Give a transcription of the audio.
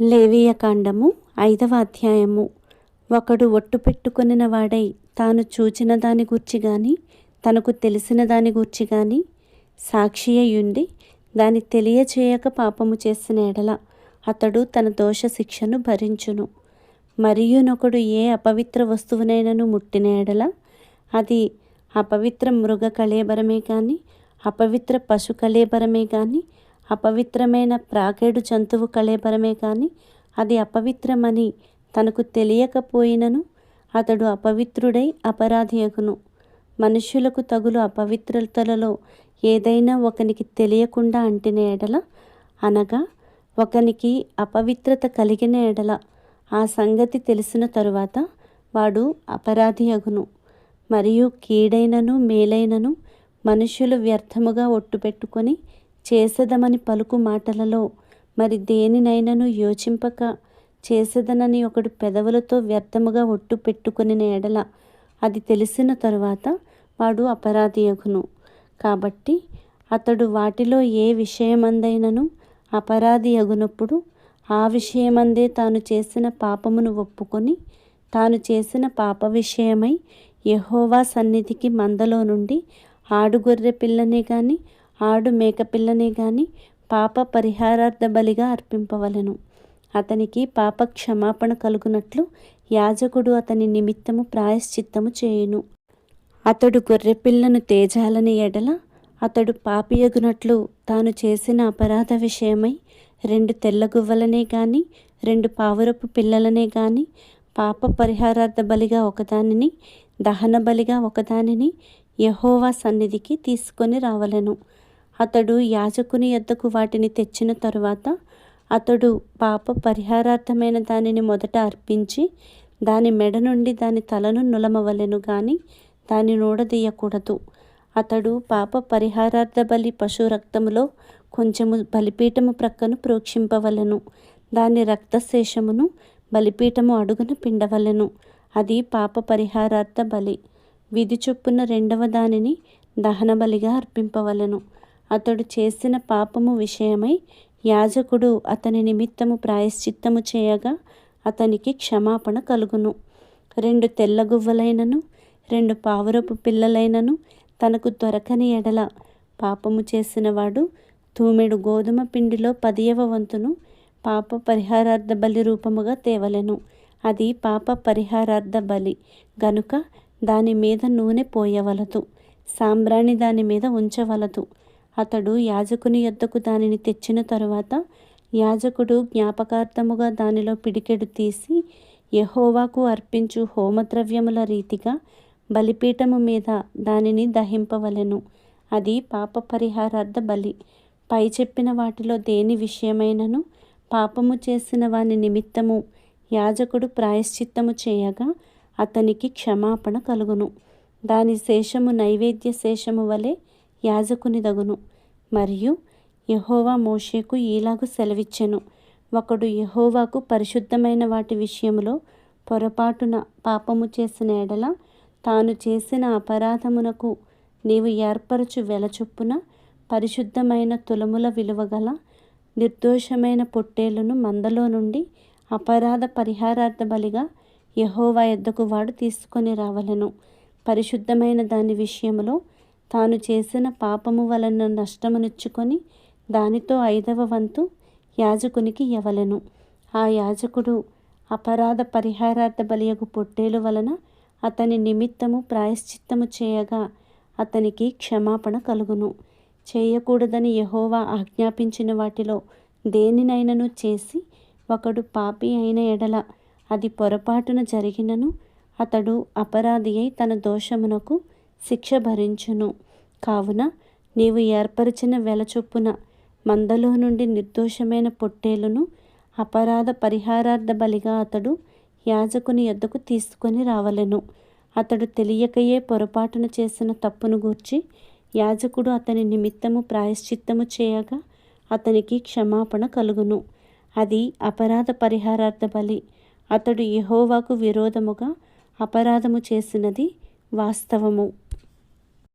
లేవియకాండము ఐదవ అధ్యాయము. ఒకడు ఒట్టు పెట్టుకొనిన వాడై తాను చూచిన దాని గూర్చి గాని తనకు తెలిసిన దాని గూర్చి గాని సాక్షి అయ్యుండి దాని తెలియచేయక పాపము చేసిన ఎడల అతడు తన దోష శిక్షను భరించును. మరియునొకడు ఏ అపవిత్ర వస్తువునైనను ముట్టిన ఎడల అది అపవిత్ర మృగ కళేబరమే కానీ అపవిత్ర పశు కళేబరమే కానీ అపవిత్రమైన ప్రాకేడు జంతువు కళేబరమే కానీ అది అపవిత్రమని తనకు తెలియకపోయినను అతడు అపవిత్రుడై అపరాధియకును మనుష్యులకు తగులు అపవిత్రతలలో ఏదైనా ఒకనికి తెలియకుండా అంటిన ఎడల అనగా ఒకనికి అపవిత్రత కలిగిన ఎడల ఆ సంగతి తెలిసిన తరువాత వాడు అపరాధి అగును. మరియు కీడైనను మేలైనను మనుష్యులు వ్యర్థముగా ఒట్టు పెట్టుకొని చేసేదమని పలుకు మాటలలో మరి దేనినైనను యోచింపక చేసేదనని ఒకడు పెదవులతో వ్యర్థముగా ఒట్టు పెట్టుకుని ఎడల అది తెలిసిన తరువాత వాడు అపరాధియగును. కాబట్టి అతడు వాటిలో ఏ విషయమందైనను అపరాధి అగునప్పుడు ఆ విషయమందే తాను చేసిన పాపమును ఒప్పుకొని తాను చేసిన పాప విషయమై యహోవా సన్నిధికి మందలో నుండి ఆడుగొర్రె పిల్లనే కానీ ఆడు మేకపిల్లనే గాని పాప పరిహారార్థ బలిగా అర్పింపవలెను. అతనికి పాప క్షమాపణ కలుగునట్లు యాజకుడు అతని నిమిత్తము ప్రాయశ్చిత్తము చేయును. అతడు గొర్రెపిల్లను తేజాలని ఎడల అతడు పాపియగునట్లు తాను చేసిన అపరాధ విషయమై రెండు తెల్లగువ్వలనే గాని రెండు పావురపు పిల్లలనే గాని పాప పరిహారార్థ బలిగా ఒకదానిని దహన బలిగా ఒకదానిని యహోవా సన్నిధికి తీసుకొని రావలెను. అతడు యాజకుని యొద్దకు వాటిని తెచ్చిన తరువాత అతడు పాప పరిహారార్థమైన దానిని మొదట అర్పించి దాని మెడ నుండి దాని తలను నులమవలెను గాని దాని నూడదీయకూడదు అతడు పాప పరిహారార్థ బలి పశు రక్తములో కొంచెము బలిపీఠము ప్రక్కను ప్రోక్షింపవలెను. దాని రక్తశేషమును బలిపీఠము అడుగున పిండవలెను. అది పాప పరిహారార్థ బలి. విధి చొప్పున రెండవ దానిని దహన బలిగా అర్పింపవలను. అతడు చేసిన పాపము విషయమై యాజకుడు అతని నిమిత్తము ప్రాయశ్చిత్తము చేయగా అతనికి క్షమాపణ కలుగును. రెండు తెల్లగువ్వలైనను రెండు పావురపు పిల్లలైనను తనకు దొరకని ఎడల పాపము చేసినవాడు తూమెడు గోధుమ పిండిలో పదియవ వంతును పాప పరిహారార్థ బలి రూపముగా తేవలెను. అది పాప పరిహారార్థ బలి. గనుక దాని మీద నూనె పోయవలదు. సాంబ్రాణి దాని మీద ఉంచవలదు. అతడు యాజకుని యొద్దకు దానిని తెచ్చిన తరువాత యాజకుడు జ్ఞాపకార్థముగా దానిలో పిడికెడు తీసి యహోవాకు అర్పించు హోమద్రవ్యముల రీతిగా బలిపీఠము మీద దానిని దహింపవలెను. అది పాప పరిహారార్థ బలి. పై చెప్పిన వాటిలో దేని విషయమైనను పాపము చేసిన వాని నిమిత్తము యాజకుడు ప్రాయశ్చిత్తము చేయగా అతనికి క్షమాపణ కలుగును. దాని శేషము నైవేద్య శేషము వలె యాజకునిదగును. మరియు యహోవా మోషేకు ఈలాగు సెలవిచ్చెను. ఒకడు యహోవాకు పరిశుద్ధమైన వాటి విషయంలో పొరపాటున పాపము చేసిన ఎడల తాను చేసిన అపరాధమునకు నీవు ఏర్పరచు వెలచొప్పున పరిశుద్ధమైన తులముల విలువగల నిర్దోషమైన పొట్టేలును మందలో నుండి అపరాధ పరిహారార్థ బలిగా యహోవా ఎద్దకు వాడు తీసుకొని రావలను. పరిశుద్ధమైన దాని విషయంలో తాను చేసిన పాపము వలన నష్టమునిచ్చుకొని దానితో ఐదవ వంతు యాజకునికి ఎవలెను ఆ యాజకుడు అపరాధ పరిహారార్థ బలియగు పొట్టేలు వలన అతని నిమిత్తము ప్రాయశ్చిత్తము చేయగా అతనికి క్షమాపణ కలుగును. చేయకూడదని యహోవా ఆజ్ఞాపించిన వాటిలో దేనినైనను చేసి ఒకడు పాపి అయిన ఎడల అది పొరపాటున జరిగినను అతడు అపరాధి అయి తన దోషమునకు శిక్ష భరించును. కావున నీవు ఏర్పరిచిన వెల చొప్పున మందలో నుండి నిర్దోషమైన పొట్టేలును అపరాధ పరిహారార్థ బలిగా అతడు యాజకుని యొద్దకు తీసుకొని రావలెను. అతడు తెలియకయే పొరపాటున చేసిన తప్పును గూర్చి యాజకుడు అతని నిమిత్తము ప్రాయశ్చిత్తము చేయగా అతనికి క్షమాపణ కలుగును. అది అపరాధ పరిహారార్థ బలి. అతడు యహోవాకు విరోధముగా అపరాధము చేసినది వాస్తవము.